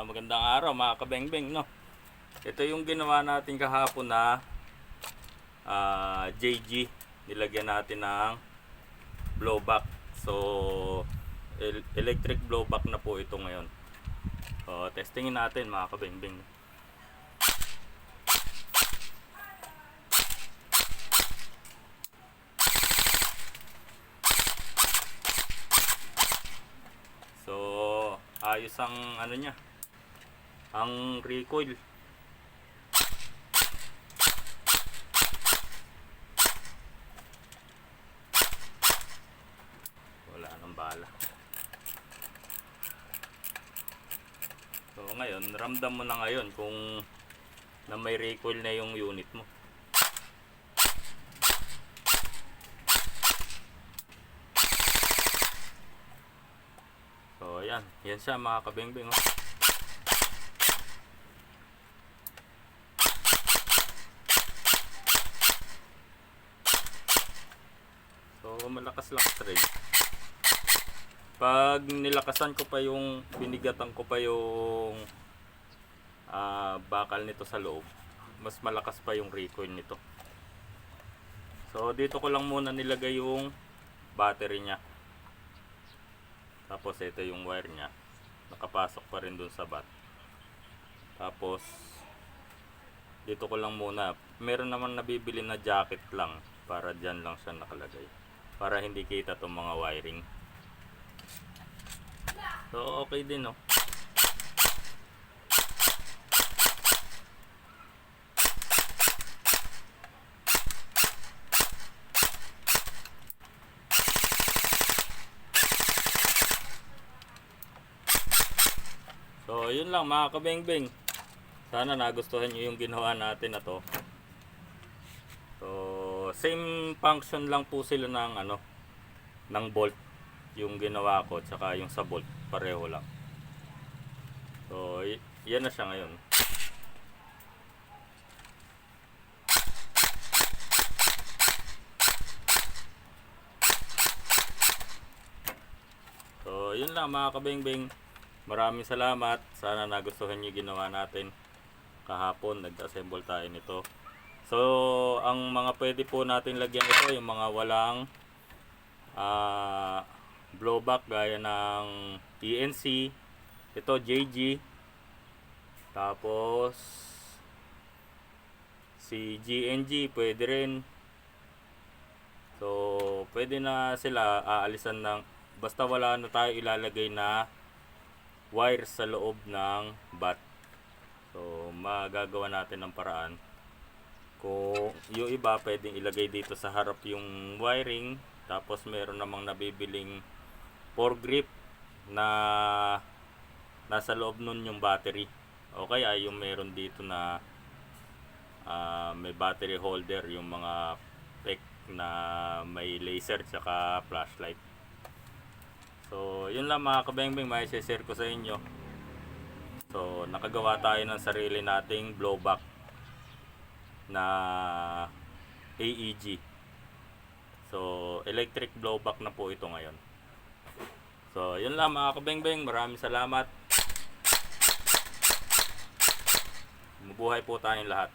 Ah, magandang araw mga kabengbeng, no? Ito yung ginawa natin kahapon na ah, JG. Nilagyan natin ng blowback. So, el- electric blowback na po ito ngayon. So, testingin natin mga kabengbeng. So, ayos ang ano niya. Ang recoil. Wala nang bala. So, ngayon, ramdam mo na ngayon kung na may recoil na yung unit mo. So, ayan. Yan siya mga kabengbeng. Oh. So, malakas-lakas rin. Pag nilakasan ko pa yung, binigatan ko pa yung ah, bakal nito sa loob, mas malakas pa yung recoil nito. So, dito ko lang muna nilagay yung battery niya. Tapos ito yung wire niya. Nakapasok pa rin dun sa bat. Tapos dito ko lang muna. Meron naman nabibili na jacket lang para dyan lang siya nakalagay. Para hindi kita tong mga wiring. So okay din no. So, yun lang mga kabengbeng. Sana nagustuhan nyo yung ginawa natin na to. So, same function lang po sila ng ano, ng bolt yung ginawa ko tsaka yung sa bolt pareho lang. So, yan na siya ngayon. So, yun lang mga kabengbeng. Maraming salamat. Sana nagustuhan niyo ginawa natin kahapon. Nag-assemble tayo nito. So, ang mga pwede po natin lagyan ito, yung mga walang ah, blowback gaya ng ENC, ito JG, tapos si GNG pwede rin. So, pwede na sila aalisan ng basta wala na tayo ilalagay na wire sa loob ng bat. So, magagawa natin ng paraan. Kung yung iba, pwedeng ilagay dito sa harap yung wiring. Tapos, meron namang nabibiling foregrip na nasa loob nun yung battery. O kaya yung meron dito na ah, may battery holder, yung mga pack na may laser tsaka flashlight. So, yun lang mga kabengbeng, may share ko sa inyo. So, nakagawa tayo ng sarili nating blowback na AEG. So, electric blowback na po ito ngayon. So, yun lang mga kabengbeng, maraming salamat. Mabuhay po tayong lahat.